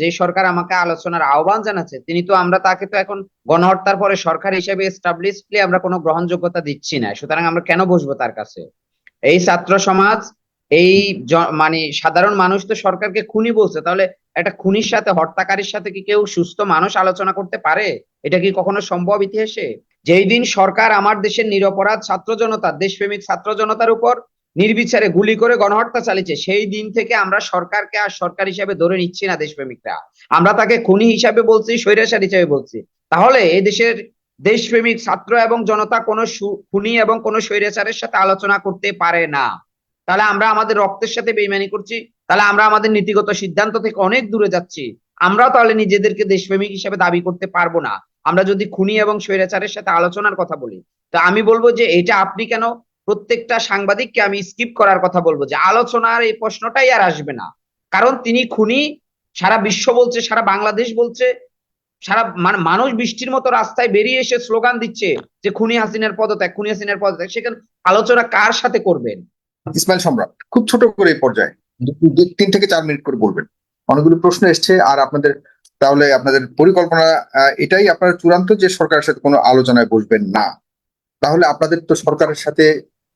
যে সরকার আমাকে আলোচনার আহ্বান জানাচ্ছে, তিনি তো আমরা তাকে তো এখন গণহত্যার পরে সরকার হিসেবে এস্টাবলিশলি আমরা কোনো গ্রহণযোগ্যতা দিচ্ছি না। সুতরাং আমরা কেন বসবো তার কাছে? এই ছাত্র সমাজ, এই মানে সাধারণ মানুষ তো সরকারকে খুনি বলছে, তাহলে একটা খুনির সাথে, হত্যাকারীর সাথে কি কেউ সুস্থ মানুষ আলোচনা করতে পারে? এটা কি কখনো সম্ভব ইতিহাসে? যেই দিন সরকার আমার দেশের নিরপরাধ ছাত্র জনতা, দেশপ্রেমিক ছাত্র জনতার উপর নির্বিচারে গুলি করে গণহত্যা চালিয়েছে। সেই দিন থেকে আমরা সরকারকে আর সরকার হিসাবে ধরে নিচ্ছি না দেশপ্রেমিকরা। আমরা তাকে খুনি হিসাবে বলছি, স্বৈরাচার হিসাবে বলছি। তাহলে এই দেশের দেশপ্রেমিক ছাত্র এবং জনতা কোনো খুনি এবং কোনো স্বৈরাচারের সাথে আলোচনা করতে পারে না। তাহলে আমরা আমাদের রক্তের সাথে বেইমানি করছি। তাহলে আমরা আমাদের নীতিগত সিদ্ধান্ত থেকে অনেক দূরে যাচ্ছি। আমরা তাহলে নিজেদেরকে দেশপ্রেমিক হিসাবে দাবি করতে পারব না। আমরা যদি খুনি এবং স্বৈরাচারের সাথে আলোচনার কথা বলি, তো আমি বলব যে এটা আপনি কেন প্রত্যেকটা সাংবাদিককে আমি স্কিপ করার কথা বলব যে আলোচনার এই প্রশ্নটাই আর আসবে না। কারণ তিনি খুনি, সারা বিশ্ব বলছে, সারা বাংলাদেশ বলছে, সারা মানে মানুষ বৃষ্টির মতো রাস্তায় বেরিয়ে এসে স্লোগান দিচ্ছে যে খুনি হাসিনার পদত্যাগ, খুনি হাসিনার পদত্যাগ। সেখানে আলোচনা কার সাথে করবেন? ইসমাইল সম্রাট, খুব ছোট করে এই পর্যায়ে তিন থেকে চার মিনিট করে বলবেন। অনেকগুলো প্রশ্ন এসছে আর আপনাদের, তাহলে আপনাদের পরিকল্পনা এটাই আপনারা চূড়ান্ত যে সরকারের সাথে কোনো আলোচনায় বসবেন না। তাহলে আপনাদের তো সরকারের সাথে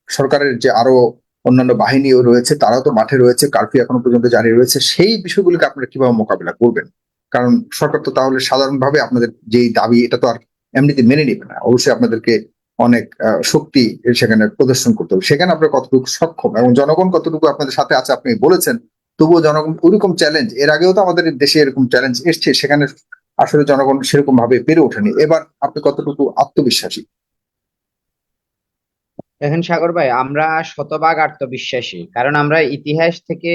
সরকারের যে আরও অন্যান্য বাহিনীও রয়েছে, তারাও তো মাঠে রয়েছে, কারফিউ এখনও পর্যন্ত জারি রয়েছে, সেই বিষয়গুলিকে আপনারা কীভাবে মোকাবিলা করবেন? কারণ সরকার তো তাহলে সাধারণভাবে আপনাদের যেই দাবি, এটা তো আর এমনিতে মেনে নেবে না। অবশ্যই আপনাদেরকে অনেক শক্তি সেখানে প্রদর্শন করতে হবে। সেখানে আপনার কতটুকু সক্ষম এবং জনগণ কতটুকু আপনাদের সাথে আছে আপনি বলেছেন, তবুও জনগণ ওইরকম চ্যালেঞ্জ এর আগেও তো আমাদের দেশে এরকম চ্যালেঞ্জ এসছে, সেখানে আসলে জনগণ সেরকম ভাবে পেরে ওঠেনি। এবার আপনি কতটুকু আত্মবিশ্বাসী? দেখেন সাগর ভাই, আমরা শতভাগ আত্মবিশ্বাসী। কারণ আমরা ইতিহাস থেকে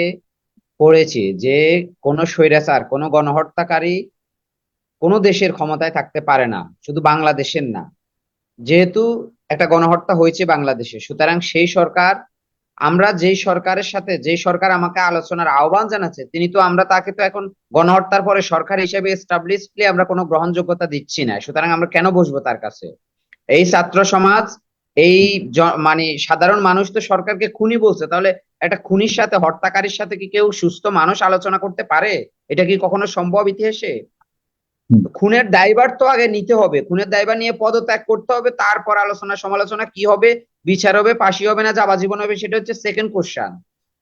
পড়েছি যে কোন স্বৈরাচার, কোন গণহত্যাকারী কোন দেশের ক্ষমতায় থাকতে পারে না, শুধু বাংলাদেশের না। যেহেতু একটা গণহত্যা হয়েছে বাংলাদেশে, সুতরাং সেই সরকার, আমরা যেই সরকারের সাথে, যেই সরকার আমাকে আলোচনার আহ্বান জানাচ্ছে, তিনি তো আমরা তাকে তো এখন গণহত্যার পরে সরকার হিসেবে এস্টাবলিশলি আমরা কোনো গ্রহণযোগ্যতা দিচ্ছি না, সুতরাং আমরা কেন বসবো তার কাছে? এই ছাত্র সমাজ এই মানে সাধারণ মানুষ তো সরকারকে খুনি বলছে তাহলে একটা খুনির সাথে হত্যাকারীর সাথে কি কেউ সুস্থ মানুষ আলোচনা করতে পারে? এটা কি কখনো সম্ভব ইতিহাসে? খুনের দায়ভার তো আগে নিতে হবে খুনের দায়ভার নিয়ে পদত্যাগ করতে হবে তারপর আলোচনা সমালোচনা কি হবে বিচার হবে ফাঁসি হবে না যাবজ্জীবন হবে সেটা হচ্ছে সেকেন্ড কোশ্চান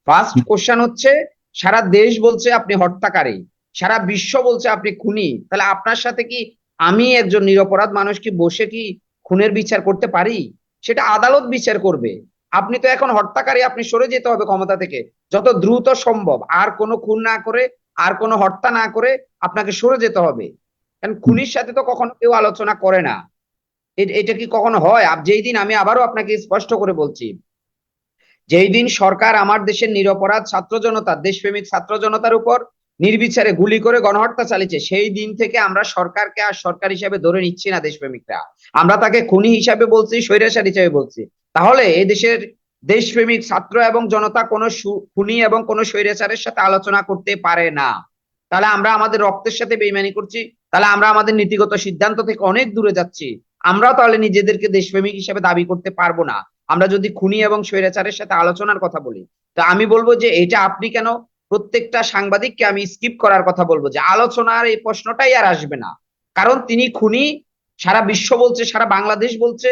ফার্স্ট কোশ্চান হচ্ছে সারা দেশ বলছে আপনি হত্যাকারী সারা বিশ্ব বলছে আপনি খুনি তাহলে আপনার সাথে কি আমি একজন নিরপরাধ মানুষ কি বসে কি খুনের বিচার করতে পারি? সেটা আদালত বিচার করবে। আপনি তো এখন হত্যাকারী, আপনি সরে যেতে হবে ক্ষমতা থেকে। যত দ্রুত সম্ভব, আর কোনো খুন না করে, আর কোনো হত্যা না করে আপনাকে সরে যেতে হবে। কারণ খুনির সাথে তো কখনো কেউ আলোচনা করে না। এটা কি কখনো হয়? যেই দিন আমি আবারও আপনাকে স্পষ্ট করে বলছি, যেই দিন সরকার আমার দেশের নিরপরাধ ছাত্র জনতা, দেশপ্রেমিক ছাত্র জনতার উপর নির্বিচারে গুলি করে গণহত্যা চালিয়েছে। সেই দিন থেকে আমরা সরকারকে আর সরকার হিসাবে ধরে নিচ্ছি না দেশপ্রেমিকরা। আমরা তাকে খুনি হিসাবে বলছি, স্বৈরাচার হিসাবে বলছি। তাহলে এই দেশের দেশপ্রেমিক ছাত্র এবং জনতা কোনো খুনি এবং কোনো স্বৈরাচারের সাথে আলোচনা করতে পারে না। তাহলে আমরা আমাদের রক্তের সাথে বেইমানি করছি। তাহলে আমরা আমাদের নীতিগত সিদ্ধান্ত থেকে অনেক দূরে যাচ্ছি। আমরাও তাহলে নিজেদেরকে দেশপ্রেমিক হিসেবে দাবি করতে পারব না। আমরা যদি খুনি এবং স্বৈরাচারের সাথে আলোচনার কথা বলি, তো আমি বলব যে এটা আপনি কেন প্রত্যেকটা সাংবাদিককে আমি স্কিপ করার কথা বলব যে আলোচনার এই প্রশ্নটাই আর আসবে না। কারণ তিনি খুনি, সারা বিশ্ব বলছে, সারা বাংলাদেশ বলছে,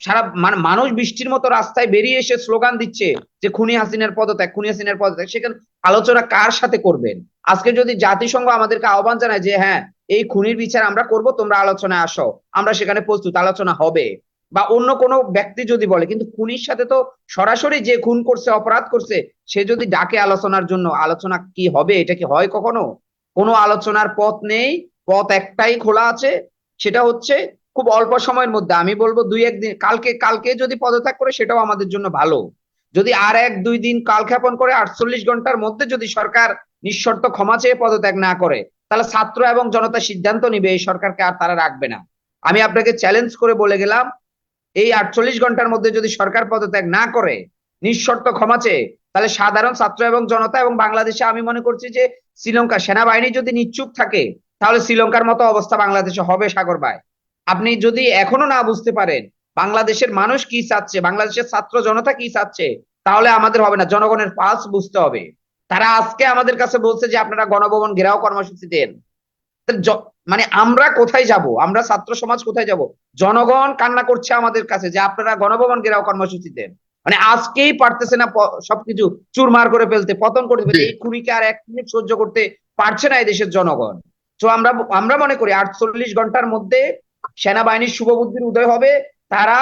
সারা মানে মানুষ বৃষ্টির মতো রাস্তায় বেরিয়ে এসে স্লোগান দিচ্ছে যে খুনি হাসিনার পদত্যাগ, খুনি হাসিনার পদত্যাগ। সেখানে আলোচনা কার সাথে করবেন? আজকে যদি জাতিসংঘ আমাদেরকে আহ্বান জানায় যে হ্যাঁ এই খুনির বিচার আমরা করব, তোমরা আলোচনায় আসো, আমরা সেখানে প্রস্তুত, আলোচনা হবে। বা অন্য কোনো ব্যক্তি যদি বলে, কিন্তু খুনির সাথে তো সরাসরি যে খুন করছে, অপরাধ করছে, সে যদি ডাকে আলোচনার জন্য, আলোচনা কি হবে? এটা কি হয় কখনো? কোনো আলোচনার পথ নেই, পথ একটাই খোলা আছে, সেটা হচ্ছে খুব অল্প সময়ের মধ্যে, আমি বলব দুই একদিন কালকে কালকে যদি পদত্যাগ করে, সেটাও আমাদের জন্য ভালো। যদি আর এক, দুই দিন কালক্ষেপণ করে, আটচল্লিশ ঘণ্টার মধ্যে যদি সরকার নিঃশর্ত ক্ষমা চেয়ে পদত্যাগ না করে, তাহলে ছাত্র এবং জনতা সিদ্ধান্ত নিবে, এই সরকারকে আর তারা রাখবে না। আমি আপনাকে চ্যালেঞ্জ করে বলে গেলাম এই আটচল্লিশ ঘণ্টার মধ্যে যদি সরকার পদত্যাগ না করে, নিঃশর্ত ক্ষমা চেয়ে, তাহলে সাধারণ ছাত্র এবং জনতা এবং বাংলাদেশে আমি মনে করছি যে শ্রীলঙ্কা সেনাবাহিনী যদি নিশ্চুপ থাকে, তাহলে শ্রীলঙ্কার মতো অবস্থা বাংলাদেশে হবে সাগর ভাই। আপনি যদি এখনও না বুঝতে পারেন বাংলাদেশের মানুষ কি চাচ্ছে, বাংলাদেশের ছাত্র জনতা কি চাচ্ছে, তাহলে আমাদের হবে না, জনগণের পালস বুঝতে হবে। তারা আজকে আমাদের কাছে বলছে যে আপনারা গণভবন ঘেরাও কর্মসূচি দেন। মানে আমরা কোথায় যাব? আমরা ছাত্র সমাজ কোথায় যাব? জনগণ কান্না করছে আমাদের কাছে যে আপনারা গণভবন ঘেরাও কর্মসূচি দেন মানে আজকেই পারতেছে না সবকিছু চুরমার করে ফেলতে পতন করে ফেলতে। এই খুনিকে আর এক মিনিট সহ্য করতে পারছে না এই দেশের জনগণ। তো আমরা আমরা মনে করি আটচল্লিশ ঘণ্টার মধ্যে সেনাবাহিনীর শুভবুদ্ধির উদয় হবে। তারা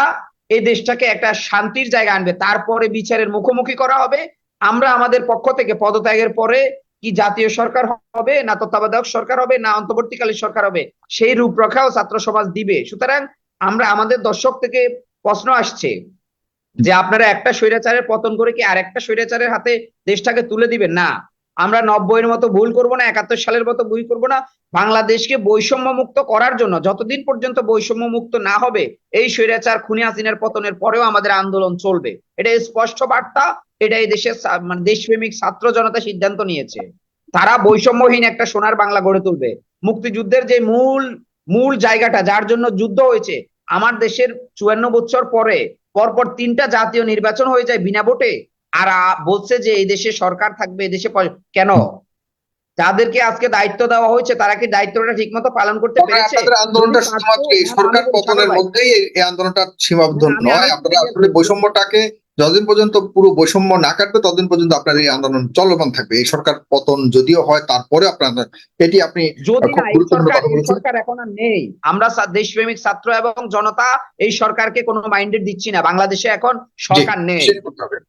এই দেশটাকে একটা শান্তির জায়গা আনবে। তারপরে বিচারের মুখোমুখি করা হবে। আমরা আমাদের পক্ষ থেকে পদত্যাগের পরে কি জাতীয় সরকার হবে, না তত্ত্বাবধায়ক সরকার হবে, না অন্তর্বর্তীকালীন সরকার হবে, সেই রূপরেখাও ছাত্র সমাজ দিবে। সুতরাং আমরা, আমাদের দর্শক থেকে প্রশ্ন আসছে যে আপনারা একটা স্বৈরাচারের পতন করে কি আরেকটা স্বৈরাচারের হাতে দেশটাকে তুলে দিবেন? না। আমরা নব্বইয়ের মতো ভুল করব না, একাত্তর সালের মতো ভুল করব না। বাংলাদেশকে বৈষম্য মুক্ত করার জন্য যতদিন পর্যন্ত বৈষম্য মুক্ত না হবে, এই স্বৈরাচার খুনি হাসিনার পতনের পরেও আমাদের আন্দোলন চলবে। এটা স্পষ্ট বার্তা, এটা এই দেশের মানে দেশপ্রেমিক ছাত্র জনতা সিদ্ধান্ত নিয়েছে। তারা বৈষম্যহীন একটা সোনার বাংলা গড়ে তুলবে। মুক্তিযুদ্ধের যে মূল মূল জায়গাটা, যার জন্য যুদ্ধ হয়েছে, আমার দেশের চুয়ান্ন বছর পরে, পরপর তিনটা জাতীয় নির্বাচন হয়ে যায় বিনা ভোটে আর বলছে যে এই দেশে সরকার থাকবে এই দেশে কেন? যাদেরকে আজকে দায়িত্ব দেওয়া হয়েছে তারা কি দায়িত্বটা ঠিক মতো পালন করতে পেরেছে? আপনাদের আন্দোলনটা শুধুমাত্র এই সরকার পতনের মধ্যেই এই আন্দোলনটা সীমাবদ্ধ নয়। আপনারা আসলে বৈষম্যটাকে যতদিন পর্যন্ত পুরো বৈষম্য না কাটবে ততদিন পর্যন্ত আপনার এই আন্দোলন চলমান থাকবে। এই সরকার পতন যদিও হয় তারপরে আপনার এটি আপনি সরকার এখন আর নেই। আমরা দেশপ্রেমিক ছাত্র এবং জনতা এই সরকারকে কোনো মাইন্ডেড দিচ্ছি না। বাংলাদেশে এখন সরকার নেই।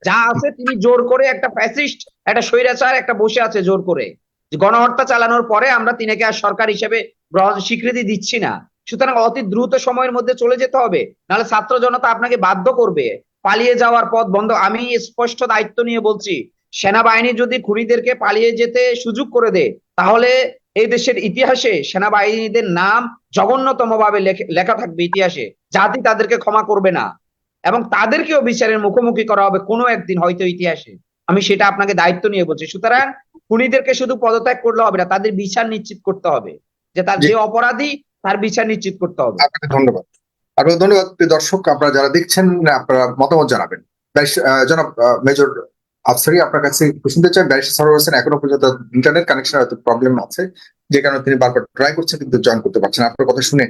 যা আছে তিনি জোর করে একটা ফ্যাসিস্ট একটা স্বৈরাচার একটা বসে আছে জোর করে। গণহত্যা চালানোর পরে আমরা তিনাকে আর সরকার হিসেবে গ্রহণ স্বীকৃতি দিচ্ছি না। সুতরাং অতি দ্রুত সময়ের মধ্যে চলে যেতে হবে। নাহলে ছাত্র জনতা আপনাকে বাধ্য করবে। পালিয়ে যাওয়ার পথ বন্ধ। আমি স্পষ্ট দায়িত্ব নিয়ে বলছি সেনাবাহিনী যদি খুনিদেরকে পালিয়ে যেতে সুযোগ করে দেয় তাহলে এই দেশের ইতিহাসে সেনাবাহিনীদের নাম জঘন্যতম ভাবে লেখা থাকবে ইতিহাসে। জাতি তাদেরকে ক্ষমা করবে না। এবং তাদেরকেও বিচারের মুখোমুখি করা হবে কোনো একদিন হয়তো ইতিহাসে। আমি সেটা আপনাকে দায়িত্ব নিয়ে বলছি। সুতরাং খুনিদেরকে শুধু পদত্যাগ করলে হবে না তাদের বিচার নিশ্চিত করতে হবে। যে তার যে অপরাধী তার বিচার নিশ্চিত করতে হবে। ধন্যবাদ। আপনাকে ধন্যবাদ দর্শক, আপনারা যারা দেখছেন, আপনারা মতামত জানাবেন। জনাব মেজর আফসারি আপনার কাছে শুনতে চাই। ব্যারিস্টার সরোয়ার হোসেন এখনও পর্যন্ত ইন্টারনেট কানেকশন হয়তো প্রবলেম আছে। যে কারণে তিনি বারবার ট্রাই করছেন, কিন্তু জয়েন করতে পারছেন আপনার কথা শুনে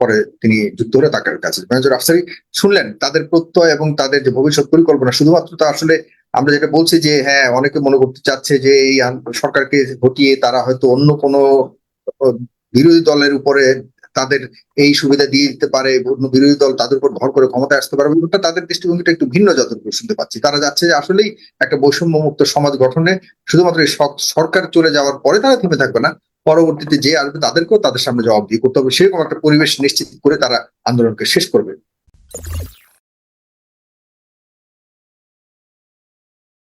পরে তিনি যুক্ত হলে তার কাছে। মেজর আফসারি, শুনলেন, তাদের প্রত্যয় এবং তাদের যে ভবিষ্যৎ পরিকল্পনা, শুধুমাত্র তা আসলে আমরা যেটা বলছি যে হ্যাঁ অনেকে মনে করতে চাচ্ছে যে, এই সরকারকে হটিয়ে তারা হয়তো অন্য কোনো বিরোধী দলের উপরে তাদের এই সুবিধা দিয়ে দিতে পারে অন্য বিরোধী দল তাদের উপর ভর করে ক্ষমতায় আসতে পারে তাদের দৃষ্টিভঙ্গিটা একটু ভিন্ন যতটুকু শুনতে পাচ্ছি। তারা যাচ্ছে যে আসলেই একটা বৈষম্য মুক্ত সমাজ গঠনে শুধুমাত্র এই সরকার চলে যাওয়ার পরে তারা থেমে থাকবে না, পরবর্তীতে যে আসবে তাদেরকেও তাদের সামনে জবাব দিয়ে করতে হবে। সেরকম একটা পরিবেশ নিশ্চিত করে তারা আন্দোলনকে শেষ করবে।